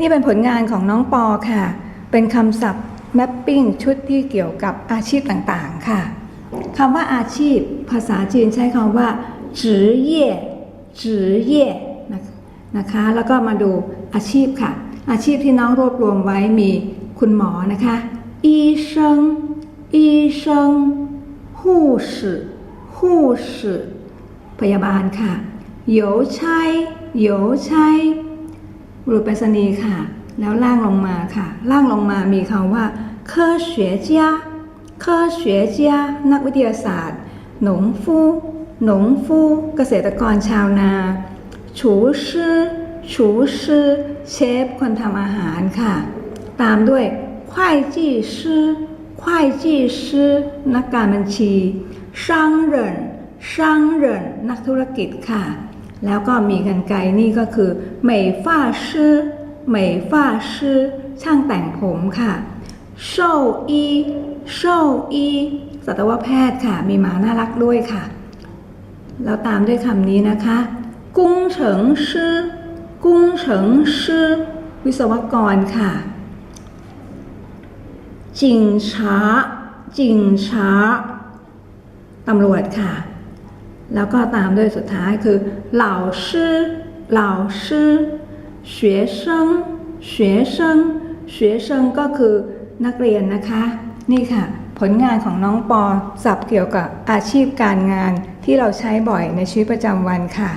นี่เป็นผลงานของน้องปอค่ะ เป็นคำศัพท์แมปปิ้งชุดที่เกี่ยวกับอาชีพต่างๆค่ะคำว่าอาชีพ ภาษาจีนใช้คำว่าจือเย่จือเย่นะคะ แล้วก็มาดูอาชีพค่ะ อาชีพที่น้องรวบรวมไว้มีคุณหมอนะคะอีเชิงอีเชิงหูสืหูสืพยาบาลค่ะโยชัยโยชัย บุรุษไปรษณีย์ค่ะ แล้วล่างลงมาค่ะ ล่างลงมามีคำว่าเคอเฉวยเจียเคอเฉวยเจียนักวิทยาศาสตร์ หนงฟู่หนงฟู่เกษตรกรชาวนาชูชื่อชูชื่อเชฟคนทำอาหารค่ะ ตามด้วย会计师会计师นักการบัญชี商人商人นักธุรกิจค่ะ แล้วก็มีกันไกลนี่ก็คือเหมยฝ้าชื่อเหมยฝ้าชื่อช่างแต่งผมค่ะโชอีโชอีสัตวแพทย์ค่ะ มีหมาน่ารักด้วยค่ะ แล้วตามด้วยคำนี้นะคะกุ้งเฉิงชื่อกุ้งเฉิงชื่อวิศวกรค่ะจิงช้าจิงช้าตำรวจค่ะ แล้วก็ตามด้วยสุดท้ายคือเหล่าชื่อเหล่าชื่อ学生学生学生ก็คือนักเรียนนะคะ นี่ค่ะ ผลงานของน้องปอสับเกี่ยวกับอาชีพการงานที่เราใช้บ่อยในชีวิตประจำวันค่ะ